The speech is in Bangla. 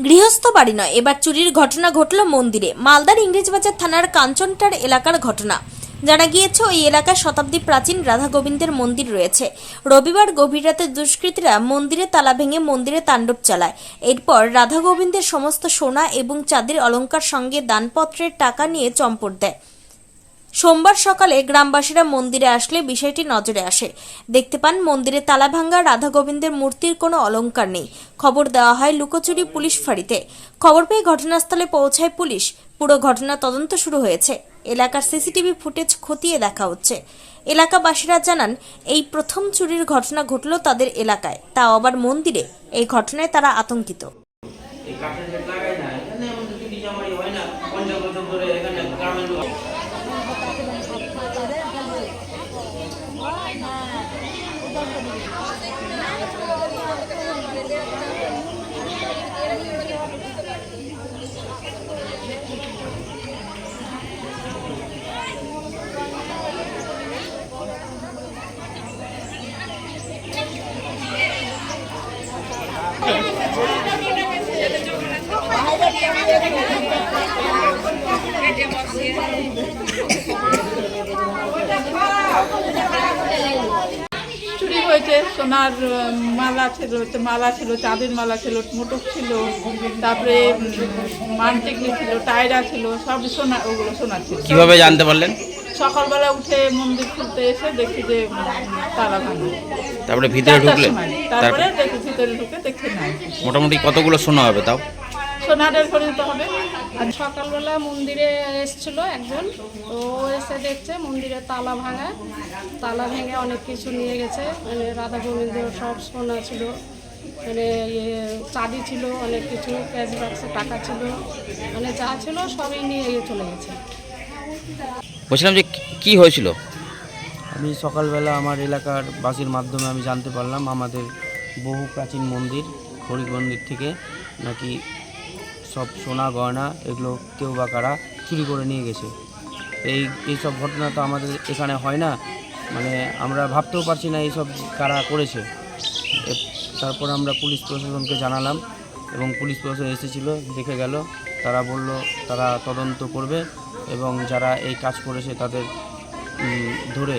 গৃহস্থ বাড়ি নয়। এবার চুরির ঘটনা ঘটল মন্দিরে। মালদার ইংরেজ ইংরেজবাজার থানার কাঞ্চনটার এলাকার ঘটনা। জানা গিয়েছে, ওই এলাকায় শতাব্দী প্রাচীন রাধা গোবিন্দের মন্দির রয়েছে। রবিবার গভীর রাতে দুষ্কৃতীরা মন্দিরে তালা ভেঙে মন্দিরে তাণ্ডব চালায়। এরপর রাধা গোবিন্দের সমস্ত সোনা এবং চাঁদের অলঙ্কার সঙ্গে দানপত্রের টাকা নিয়ে চম্পট দেয়। সোমবার সকালে গ্রামবাসীরা মন্দিরে আসলে বিষয়টি নজরে আসে। দেখতে পান মন্দিরে তালা ভাঙ্গা রাধা গোবিন্দের মূর্তির কোনো অলঙ্কার নেই। খবর দেওয়া হয় লুকোচুরি পুলিশ ফাঁড়িতে। খবর পেয়ে ঘটনাস্থলে পৌঁছায় পুলিশ। পুরো ঘটনা তদন্ত শুরু হয়েছে। এলাকার সিসিটিভি ফুটেজ খতিয়ে দেখা হচ্ছে। এলাকাবাসীরা জানান, এই প্রথম চুরির ঘটনা ঘটল তাদের এলাকায়। তাও আবার মন্দিরে। এই ঘটনায় তারা আতঙ্কিত এই কাঠের গেট লাগাই না এখানে আমাদের চুরি জামারি হয় না পঞ্চাশ বছর ধরে এখানে গ্রামের লোক চুরি হয়েছে সোনার মালা ছিল মালা ছিল চাঁদের মালা ছিল মোটক ছিল তারপরে মানটিকলি ছিল টায়রা ছিল সব সোনা ওগুলো সোনা ছিল। কীভাবে জানতে পারলেন? সকালবেলা উঠে মন্দির খুলতে এসে দেখি যে তারা তালা ভাঙা। তারপরে ভিতরে ঢুকলে তারপরে তারপরে দেখি ভিতরে ঢুকে দেখি নাই। মোটামুটি কতগুলো সোনা হবে তাও? সোনাদের পরিণত হবে। আজ সকালবেলা মন্দিরে এসেছিল একজন। তো ও এসে দেখছে মন্দিরে তালা ভাঙা। তালা ভেঙে অনেক কিছু নিয়ে গেছে। মানে রাধা গোবিন্দ সব সোনা ছিল। মানে ইয়ে চাঁদি ছিল অনেক কিছু ক্যাশ বাক্সে টাকা ছিল। মানে যা ছিল সবই নিয়ে গিয়ে চলে গেছে। বলছিলাম যে কি- কি হয়েছিল? আমি সকালবেলা আমার এলাকার বাসির মাধ্যমে আমি জানতে পারলাম আমাদের বহু প্রাচীন মন্দির হরি মন্দির থেকে নাকি সব সোনা, গয়না এগুলো কেউ বা কারা চুরি করে নিয়ে গেছে। এই এইসব ঘটনা তো আমাদের এখানে হয় না। মানে আমরা ভাবতেও পারছি না এইসব কারা করেছে। তারপর আমরা পুলিশ প্রশাসনকে জানালাম এবং পুলিশ প্রশাসন এসেছিল, দেখে গেল। তারা বলল, তারা তদন্ত করবে এবং যারা এই কাজ করেছে তাদের ধরে